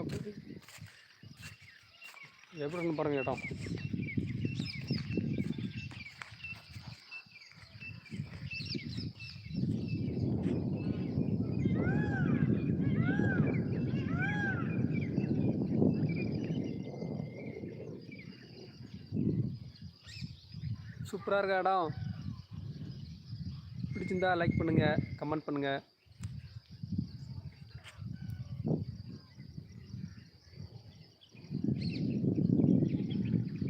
மக்களுக்கு எப்படி இருந்து பாருங்க இடம். சூப்பராக இருக்க இடம். பிடிச்சிருந்தா லைக் பண்ணுங்கள் கமெண்ட் பண்ணுங்கள்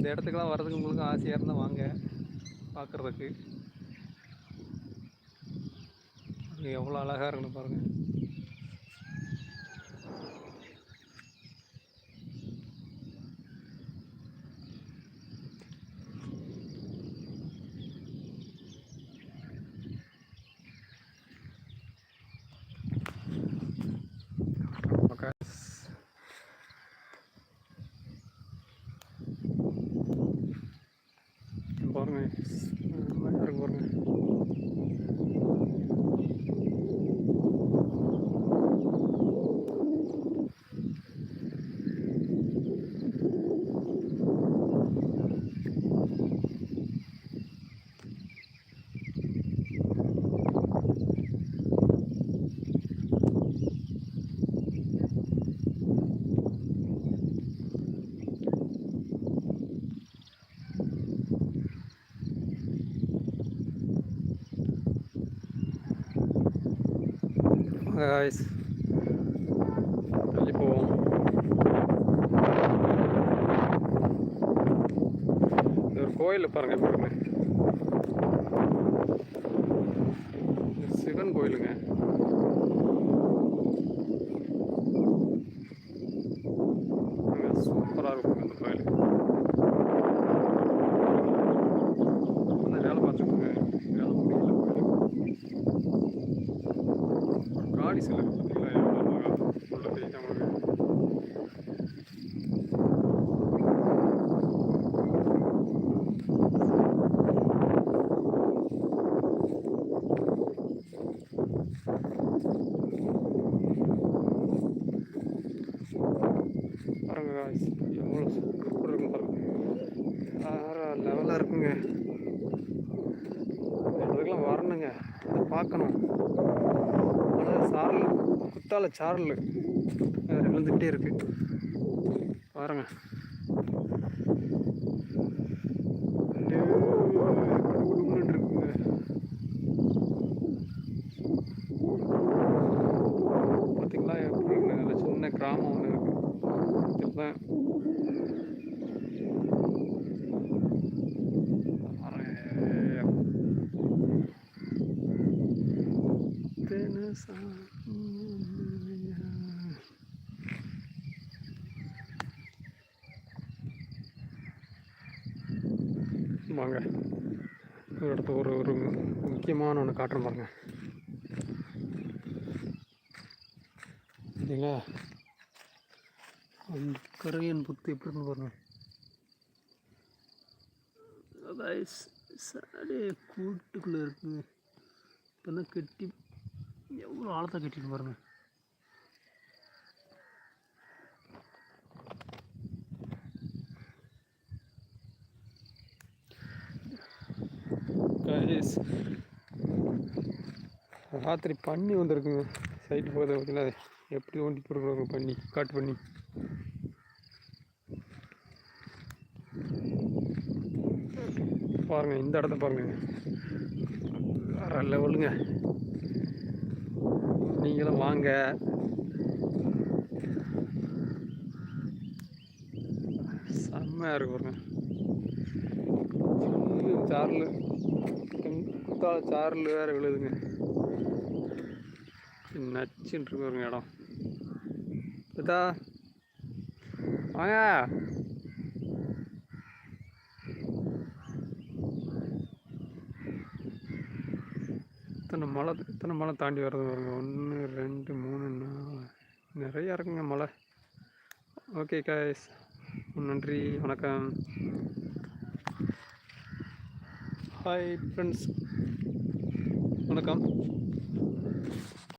இந்த இடத்துக்கெல்லாம் வர்றதுக்கு உங்களுக்கும் ஆசையாக இருந்தால் வாங்க பார்க்குறதுக்கு எவ்வளோ அழகாக இருக்குன்னு பாருங்கள் Okay. பாருங்க அழகா இருக்கு பாருங்க காய்ஸ் தள்ளி போவோம் இது ஒரு கோயில் பாருங்கள் பாருங்க சிவன் கோயிலுங்க சூப்பராக இருக்கும் இந்த கோயில் அந்த வேலை பார்த்துக்கோங்க வேலை முடியல கோயிலுக்கு காடி சிலை பார்த்தீங்களா எவ்வளோ அழகா உள்ள போய் நமக்கு பாருங்க guys, எவ்வளோ சூப்பர் இருக்கும் பாருங்க. லெவலாக இருக்குங்க. அதுக்கெல்லாம் வரணுங்க. அதை பார்க்கணும். சாரல் குத்தால சாரல் விழுந்துகிட்டே விழுந்துக்கிட்டே இருக்கு. பாருங்க. பார்த்தீங்களா எப்படி நல்ல சின்ன கிராமம் ஒன்று இருக்கு இதுதான் பாருங்க. வாங்க. ஒரு இடத்த ஒரு ஒரு முக்கியமான ஒன்று காட்டுறேன் பாருங்க. சரிங்களா அந்த கரையன் புத்து எப்படி இருந்து பாருங்க. சாடே கூட்டுக்குள்ளே இருக்குங்க இப்போதான் கெட்டி எவ்வளோ ஆழத்தை கட்டிட்டு பாருங்க. ராத்திரி பண்ணி வந்திருக்குங்க. சைட்டு போகிறத பார்த்தீங்களா எப்படி ஓண்டி போடுறாங்க பண்ணி காட்டு பண்ணி. பாருங்க இந்த இடத்த பாருங்க. வேற லெவலுங்க. நீங்களும் வாங்க. செம்மையாக இருக்கும் சார்லு சின்ன சாரல். குத்தால சாரல் வேற விழுதுங்க. நச்சுன்னு இருக்கு பாருங்க இடம். இதா. வாங்க. இத்தனை மலை இத்தனை மலை தாண்டி வர்றது பாருங்க. ஒன்று ரெண்டு மூணு நாலு. நிறையா இருக்குங்க மலை ஓகே காய்ஸ் நன்றி. வணக்கம். ஹாய் ஃப்ரெண்ட்ஸ் வணக்கம்.